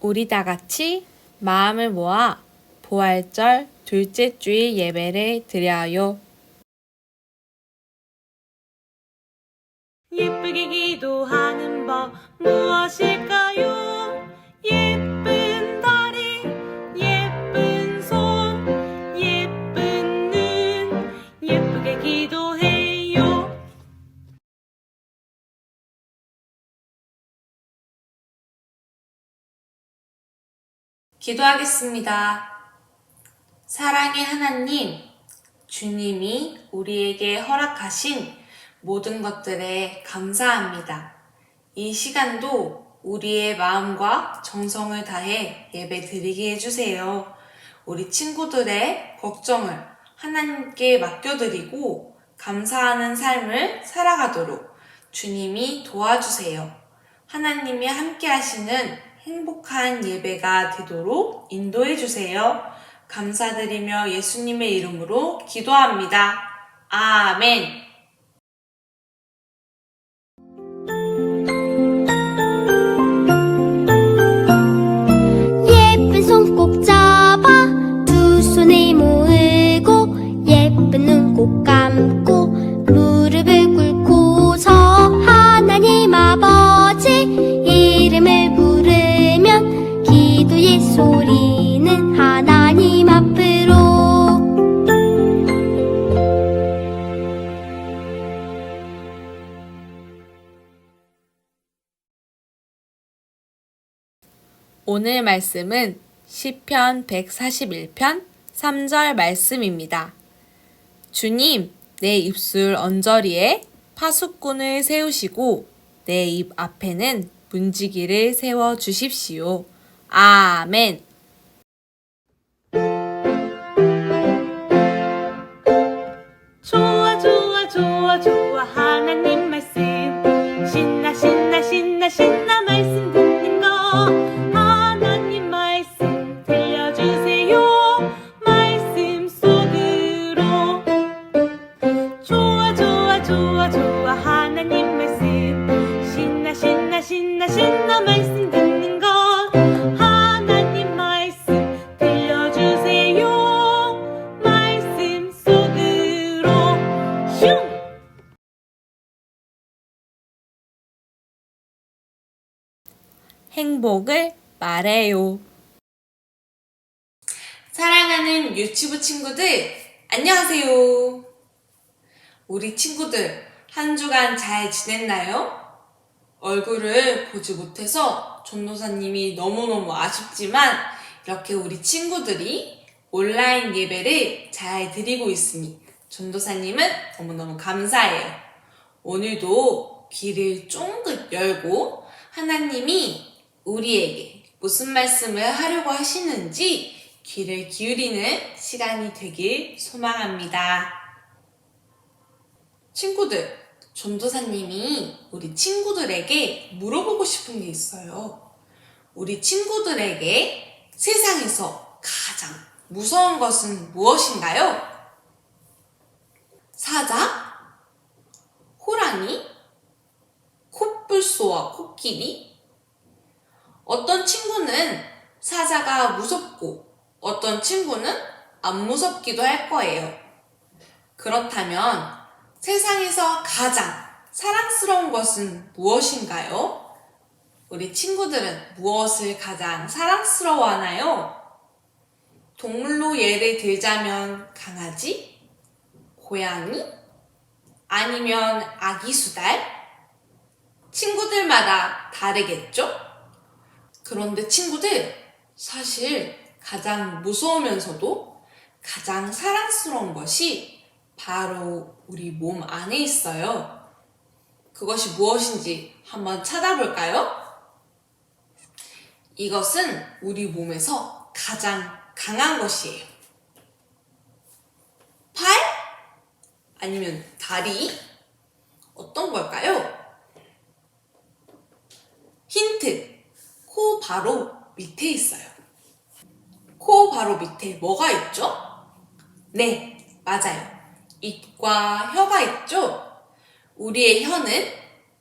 우리 다 같이 마음을 모아 부활절 둘째 주일 예배를 드려요. 예쁘게 기도하는 법 무엇일까 기도하겠습니다. 사랑의 하나님, 주님이 우리에게 허락하신 모든 것들에 감사합니다. 이 시간도 우리의 마음과 정성을 다해 예배 드리게 해주세요. 우리 친구들의 걱정을 하나님께 맡겨드리고 감사하는 삶을 살아가도록 주님이 도와주세요. 하나님이 함께 하시는 행복한 예배가 되도록 인도해 주세요. 감사드리며 예수님의 이름으로 기도합니다. 아멘. 예쁜 손 꼭 잡아 두 손을 모으고 예쁜 눈 꼭 감고 오늘 말씀은 시편 141편 3절 말씀입니다. 주님, 내 입술 언저리에 파수꾼을 세우시고 내 입 앞에는 문지기를 세워 주십시오. 아멘. 행복을 말해요. 사랑하는 유치부 친구들, 안녕하세요. 우리 친구들, 한 주간 잘 지냈나요? 얼굴을 보지 못해서 전도사님이 너무너무 아쉽지만, 이렇게 우리 친구들이 온라인 예배를 잘 드리고 있으니, 전도사님은 너무너무 감사해요. 오늘도 귀를 쫑긋 열고 하나님이 우리에게 무슨 말씀을 하려고 하시는지 귀를 기울이는 시간이 되길 소망합니다. 친구들, 전도사님이 우리 친구들에게 물어보고 싶은 게 있어요. 우리 친구들에게 세상에서 가장 무서운 것은 무엇인가요? 사자? 호랑이? 코뿔소와 코끼리? 어떤 친구는 사자가 무섭고 어떤 친구는 안 무섭기도 할 거예요. 그렇다면 세상에서 가장 사랑스러운 것은 무엇인가요? 우리 친구들은 무엇을 가장 사랑스러워 하나요? 동물로 예를 들자면 강아지, 고양이, 아니면 아기 수달? 친구들마다 다르겠죠? 그런데 친구들, 사실 가장 무서우면서도 가장 사랑스러운 것이 바로 우리 몸 안에 있어요. 그것이 무엇인지 한번 찾아볼까요? 이것은 우리 몸에서 가장 강한 것이에요. 팔? 아니면 다리? 어떤 걸까요? 코 바로 밑에 있어요. 코 바로 밑에 뭐가 있죠? 네, 맞아요. 입과 혀가 있죠? 우리의 혀는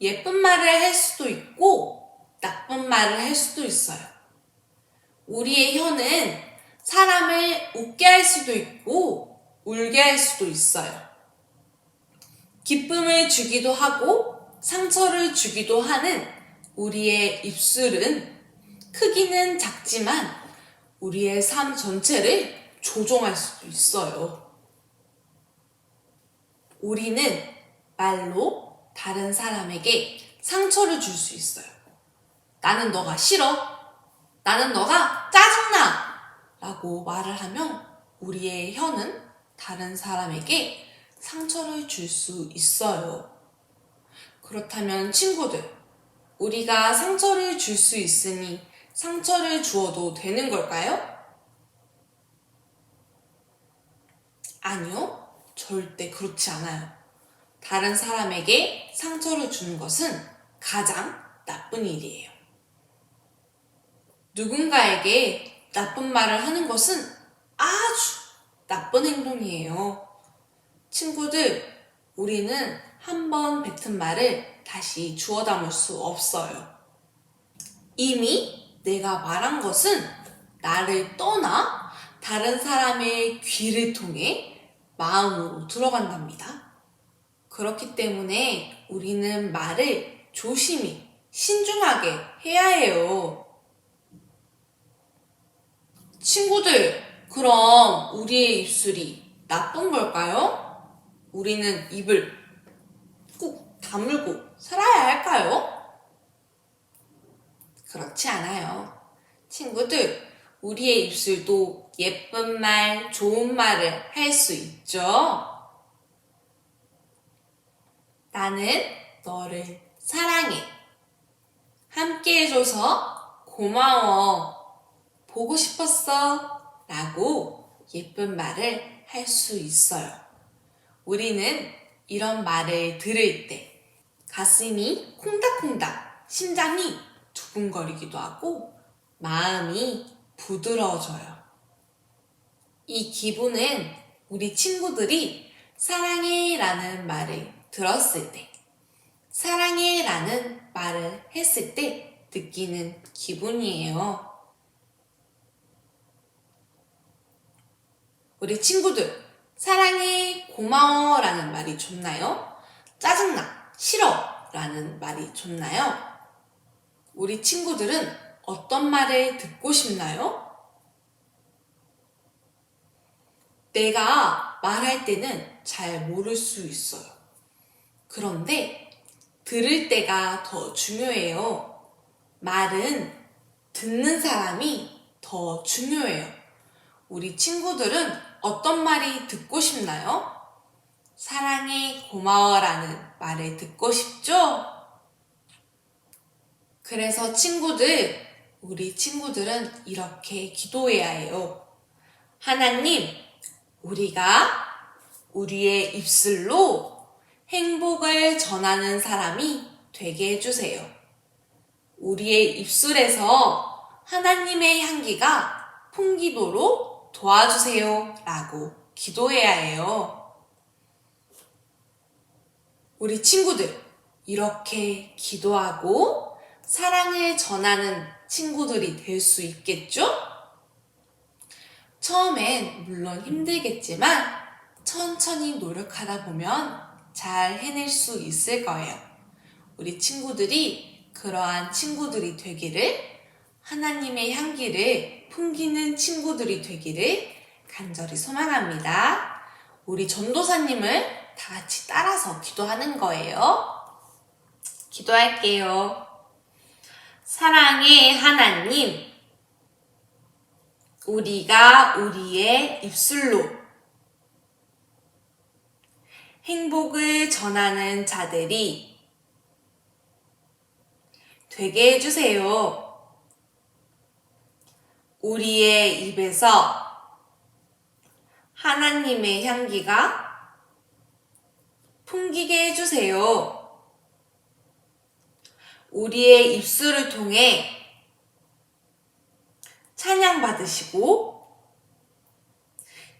예쁜 말을 할 수도 있고 나쁜 말을 할 수도 있어요. 우리의 혀는 사람을 웃게 할 수도 있고 울게 할 수도 있어요. 기쁨을 주기도 하고 상처를 주기도 하는 우리의 입술은 크기는 작지만 우리의 삶 전체를 조종할 수도 있어요. 우리는 말로 다른 사람에게 상처를 줄 수 있어요. 나는 너가 싫어. 나는 너가 짜증나. 라고 말을 하면 우리의 혀는 다른 사람에게 상처를 줄 수 있어요. 그렇다면 친구들, 우리가 상처를 줄 수 있으니 상처를 주어도 되는 걸까요? 아니요, 절대 그렇지 않아요. 다른 사람에게 상처를 주는 것은 가장 나쁜 일이에요. 누군가에게 나쁜 말을 하는 것은 아주 나쁜 행동이에요. 친구들, 우리는 한 번 뱉은 말을 다시 주워 담을 수 없어요. 이미 내가 말한 것은 나를 떠나 다른 사람의 귀를 통해 마음으로 들어간답니다. 그렇기 때문에 우리는 말을 조심히, 신중하게 해야 해요. 친구들, 그럼 우리의 입술이 나쁜 걸까요? 우리는 입을 꾹 다물고 살아야 할까요? 그렇지 않아요. 친구들, 우리의 입술도 예쁜 말, 좋은 말을 할 수 있죠? 나는 너를 사랑해. 함께 해줘서 고마워. 보고 싶었어. 라고 예쁜 말을 할 수 있어요. 우리는 이런 말을 들을 때 가슴이 콩닥콩닥, 심장이 두근거리기도 하고 마음이 부드러워져요. 이 기분은 우리 친구들이 사랑해 라는 말을 들었을 때, 사랑해 라는 말을 했을 때 느끼는 기분이에요. 우리 친구들, 사랑해, 고마워 라는 말이 좋나요? 짜증나, 싫어 라는 말이 좋나요? 우리 친구들은 어떤 말을 듣고 싶나요? 내가 말할 때는 잘 모를 수 있어요. 그런데 들을 때가 더 중요해요. 말은 듣는 사람이 더 중요해요. 우리 친구들은 어떤 말이 듣고 싶나요? 사랑해, 고마워라는 말을 듣고 싶죠? 그래서 친구들, 우리 친구들은 이렇게 기도해야 해요. 하나님, 우리가 우리의 입술로 행복을 전하는 사람이 되게 해주세요. 우리의 입술에서 하나님의 향기가 풍기도록 도와주세요. 라고 기도해야 해요. 우리 친구들, 이렇게 기도하고 사랑을 전하는 친구들이 될 수 있겠죠? 처음엔 물론 힘들겠지만 천천히 노력하다 보면 잘 해낼 수 있을 거예요. 우리 친구들이 그러한 친구들이 되기를 하나님의 향기를 풍기는 친구들이 되기를 간절히 소망합니다. 우리 전도사님을 다 같이 따라서 기도하는 거예요. 기도할게요. 사랑의 하나님, 우리가 우리의 입술로 행복을 전하는 자들이 되게 해주세요. 우리의 입에서 하나님의 향기가 풍기게 해주세요. 우리의 입술을 통해 찬양 받으시고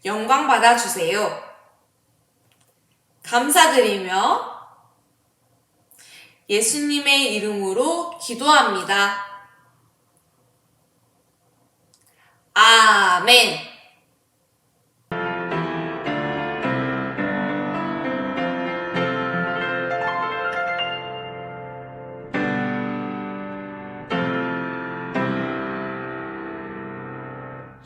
영광 받아주세요. 감사드리며 예수님의 이름으로 기도합니다. 아멘.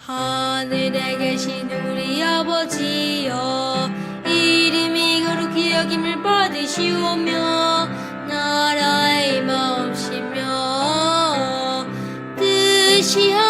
하늘에 계신 우리 아버지여 이름이 거룩히 여김을 받으시오며 나라의 마음시며 뜻이 하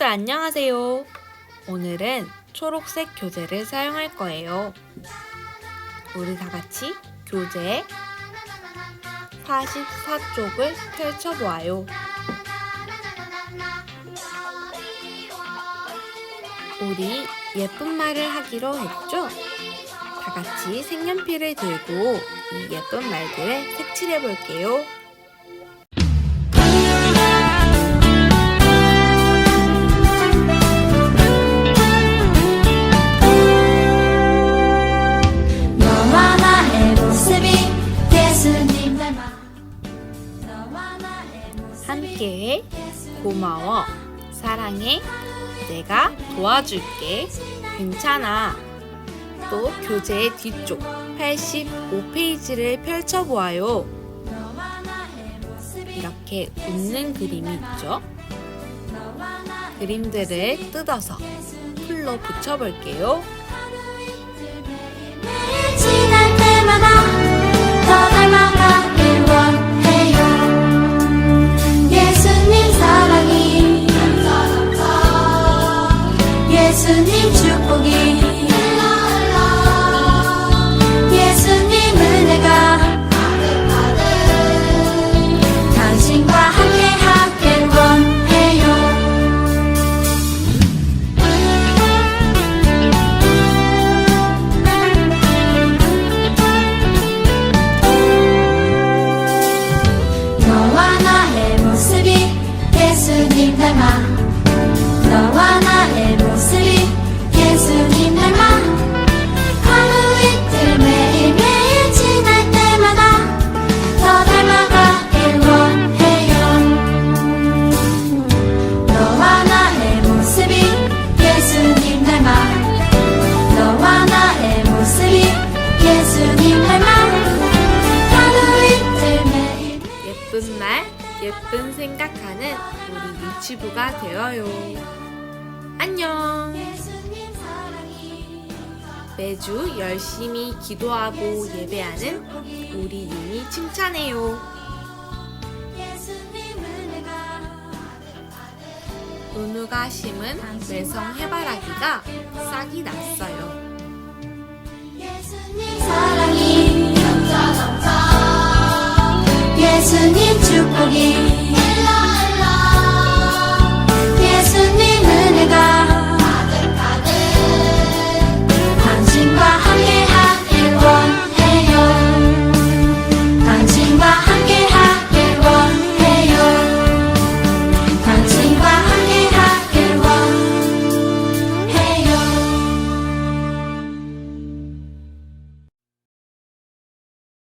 친구들 안녕하세요. 오늘은 초록색 교재를 사용할 거예요. 우리 다 같이 교재 44쪽을 펼쳐보아요. 우리 예쁜 말을 하기로 했죠? 다 같이 색연필을 들고 이 예쁜 말들을 색칠해 볼게요. 함께. 고마워. 사랑해. 내가 도와줄게. 괜찮아. 또 교재의 뒤쪽 85페이지를 펼쳐보아요. 이렇게 웃는 그림이 있죠? 그림들을 뜯어서 풀로 붙여볼게요 예수님 축복이 예쁜 생각하는 우리 유치부가 되어요. 안녕. 매주 열심히 기도하고 예배하는 우리 윤이 칭찬해요. 은우가 심은 매성 해바라기가 싹이 났어요. 예수님 사랑이 예수님 축복이